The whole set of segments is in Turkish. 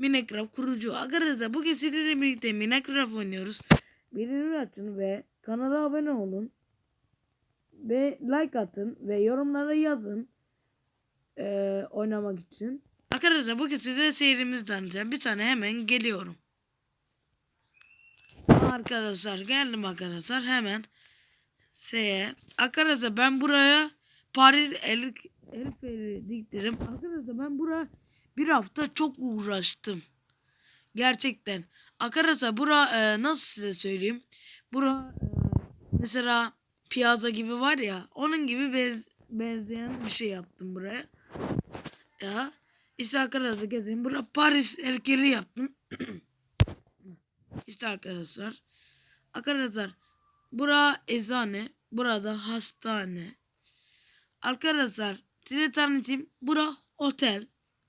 Minecraft kurucu. Arkadaşlar bugün sizinle birlikte Minecraft oynuyoruz. Bildirim açın ve kanala abone olun. Ve like atın ve yorumlara yazın. Ee, oynamak için. Arkadaşlar bugün size seyrimizi tanıtacağım. Bir tane hemen geliyorum. Arkadaşlar geldim arkadaşlar hemen şeye. Arkadaşlar ben buraya Paris Elif Elif'i diktim. Arkadaşlar ben buraya bir hafta çok uğraştım. Gerçekten. Arkadaşlar bura e, nasıl size söyleyeyim? Bura e, mesela piyaza gibi var ya onun gibi bez, benzeyen bir şey yaptım buraya. Ya işte arkadaşlar gezin. Bura Paris heykeli yaptım. işte arkadaşlar. Arkadaşlar bura eczane. Burada hastane. Arkadaşlar size tanıtayım. Bura otel.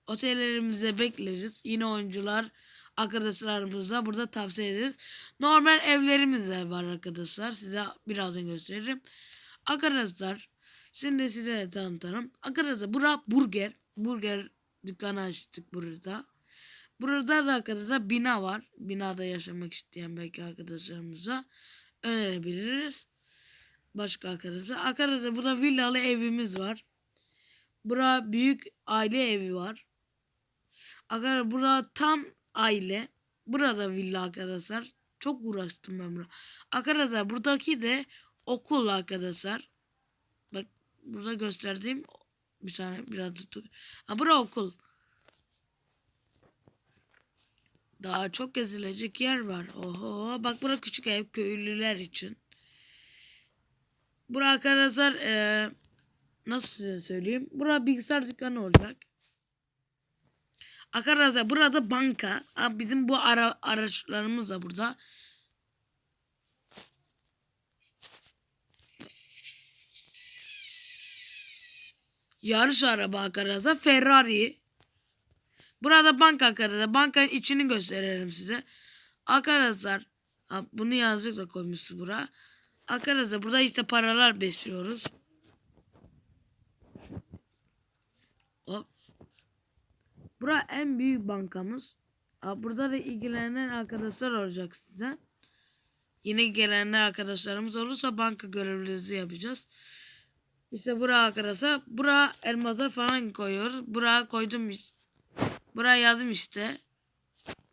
Otellerimize bekleriz. Yine oyuncular arkadaşlarımıza burada tavsiye ederiz. Normal evlerimiz de var arkadaşlar. Size birazdan gösteririm. Arkadaşlar şimdi size de tanıtalım. Arkadaşlar bura burger. Burger dükkanı açtık burada. Burada da arkadaşlar bina var. Binada yaşamak isteyen belki arkadaşlarımıza önerebiliriz. Başka arkadaşlar. Arkadaşlar burada villalı evimiz var. Bura büyük aile evi var. Arkadaşlar bura tam aile. Burada villa arkadaşlar. Çok uğraştım ben bura. Arkadaşlar buradaki de okul arkadaşlar. Bak burada gösterdiğim bir saniye biraz tutuk. Ha bura okul. Daha çok gezilecek yer var. Oho bak bura küçük ev köylüler için. Bura arkadaşlar eee nasıl size söyleyeyim? Bura bilgisayar dükkanı olacak. Arkadaşlar burada banka. Abi bizim bu ara, araçlarımız da burada. Yarış araba arkadaşlar. Ferrari. Burada banka arkadaşlar. Bankanın içini gösterelim size. Arkadaşlar bunu yazdık da koymuşuz buraya. Arkadaşlar burada işte paralar besliyoruz. Hop. Bura en büyük bankamız. Burada da ilgilenen arkadaşlar olacak size. Yine gelenler arkadaşlarımız olursa banka görevlisi yapacağız. İşte bura arkadaşlar. Bura elmaslar falan koyuyoruz. Buraya koydum. Buraya yazdım işte.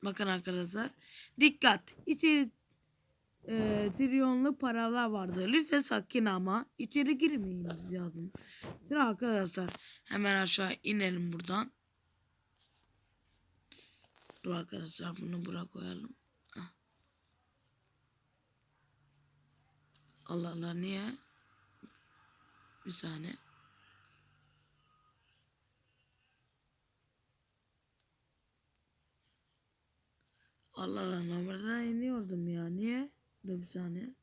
Bakın arkadaşlar. Dikkat. İçeri e, trilyonlu paralar vardı. Lütfen sakin ama içeri girmeyiniz yazdım. Sıra arkadaşlar. Hemen aşağı inelim buradan. Dur arkadaşlar bunu buraya koyalım. Hah. Allah Allah niye? Bir saniye. Allah Allah numaradan iniyordum ya. Niye? Dur bir saniye.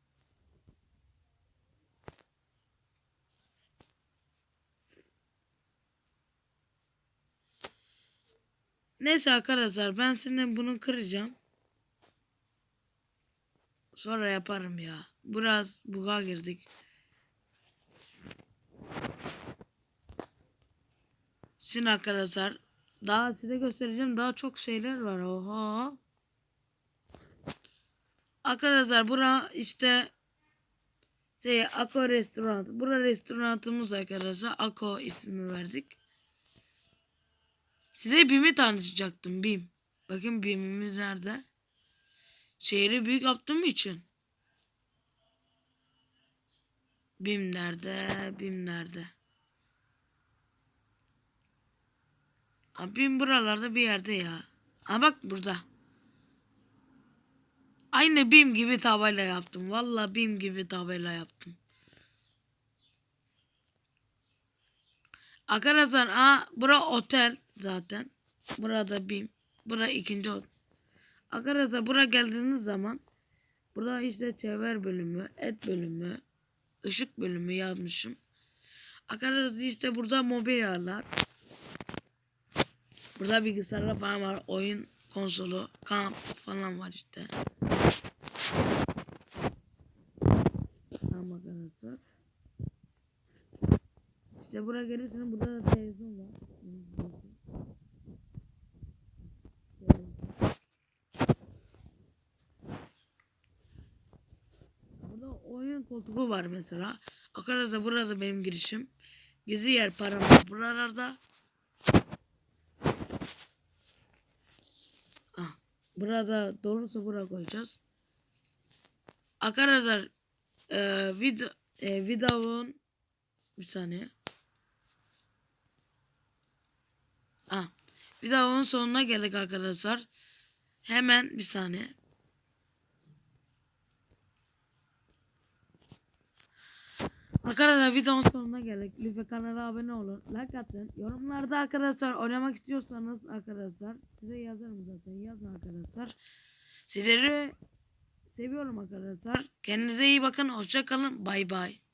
Neyse arkadaşlar ben senin bunu kıracağım. Sonra yaparım ya. Biraz buga girdik. Şimdi arkadaşlar daha size göstereceğim. Daha çok şeyler var. Oha. Arkadaşlar bura işte şey Ako restoran. Bura restoranımız arkadaşlar. Ako ismi verdik. Size BİM'i tanıtacaktım BİM. Bakın BİM'imiz nerede? Şehri büyük yaptığım için. BİM nerede? BİM nerede? Ha, BİM buralarda bir yerde ya. Ha bak burada. Aynı BİM gibi tabela yaptım. Vallahi BİM gibi tabela yaptım. Arkadaşlar aa bura otel zaten. Burada BİM. Bura ikinci otel. Arkadaşlar bura geldiğiniz zaman burada işte çevre bölümü, et bölümü, ışık bölümü yazmışım. Arkadaşlar işte burada mobilyalar. Burada bilgisayarlar falan var. Oyun konsolu, kamp falan var işte. Tamam arkadaşlar. İşte buraya gelirsiniz burada da televizyon var. Burada oyun koltuğu var mesela. Arkadaşlar burada benim girişim. Gizli yer param buralarda. Ah, burada doğrusu buraya koyacağız. Arkadaşlar e, video, e, videonun bir saniye. Ah, videonun sonuna geldik arkadaşlar. Hemen bir saniye. Arkadaşlar videonun sonuna geldik. Lütfen kanala abone olun. Like atın. Yorumlarda arkadaşlar oynamak istiyorsanız arkadaşlar size yazarım zaten. Yazın arkadaşlar. Sizleri seviyorum arkadaşlar. Kendinize iyi bakın. Hoşça kalın. Bay bay.